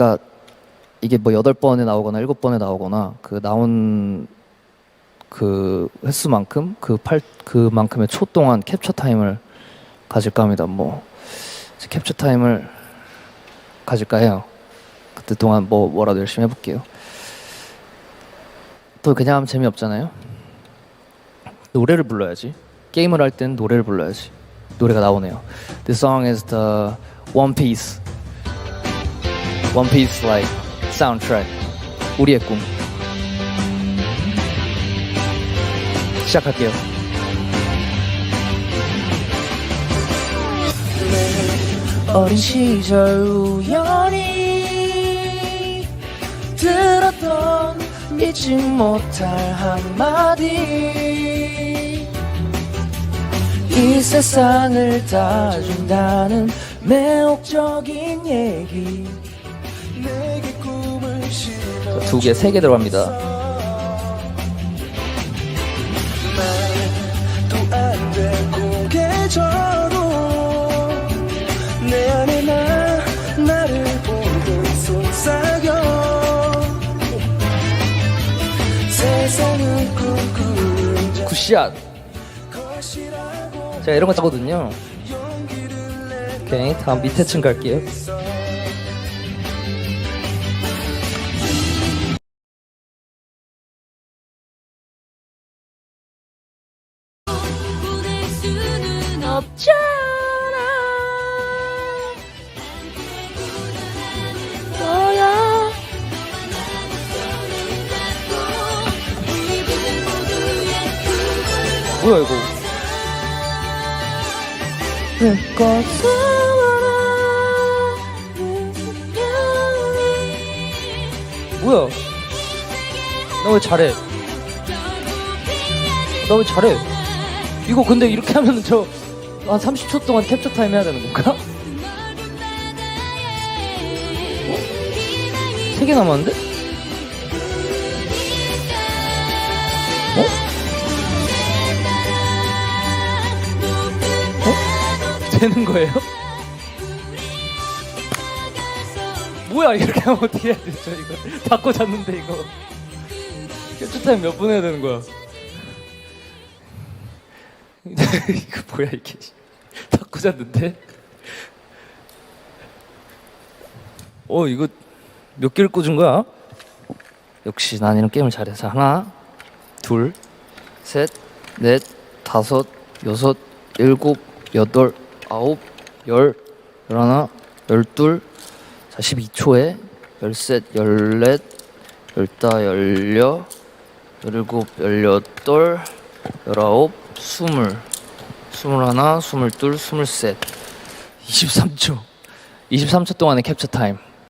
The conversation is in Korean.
그러니까 이게 뭐 여덟 번에 나오거나 일곱 번에 나오거나 그 나온 그 횟수만큼 그 팔 그만큼의 초 동안 캡처 타임을 가질까 합니다. 뭐 캡처 타임을 가질까 해요. 그때 동안 뭐 뭐라도 열심히 해볼게요. 또 그냥 하면 재미없잖아요. 노래를 불러야지. 게임을 할 땐 노래를 불러야지. 노래가 나오네요. This song is the One Piece. One Piece like soundtrack. 우리의 꿈. 시작할게요. 어린 시절 우연히 들었던 잊지 못할 한마디 이 세상을 다 준다는 매혹적인 얘기 두 개, 세 개 들어갑니다. 굿샷. 제가 이런 거 짜거든요. 오케이, 다음 밑에 층 갈게요. 수는 없잖아 거야 뭐야 이거? 뭐야? 나 왜 잘해? 나 왜 잘해? 이거 근데 이렇게 하면 저 한 30초 동안 캡처 타임 해야 되는 건가? 세 개 남았는데? 어? 어? 되는 거예요? 뭐야 이렇게 하면 어떻게 해야 되죠 이거 다 꽂았는데 이거 캡처 타임 몇 분 해야 되는 거야 이거 뭐야 이게 다 꽂았는데 어 이거 몇 개를 꽂은 거야? 역시 난 이런 게임을 잘해서 하나 둘셋넷 다섯 여섯 일곱 여덟 아홉 열 열하나 열둘 자 12초에 열셋 열넷 열다 열여 열일곱 열여덟 열아홉 스물 스물하나 스물둘 스물셋. 23초. 23초 동안의 캡처 타임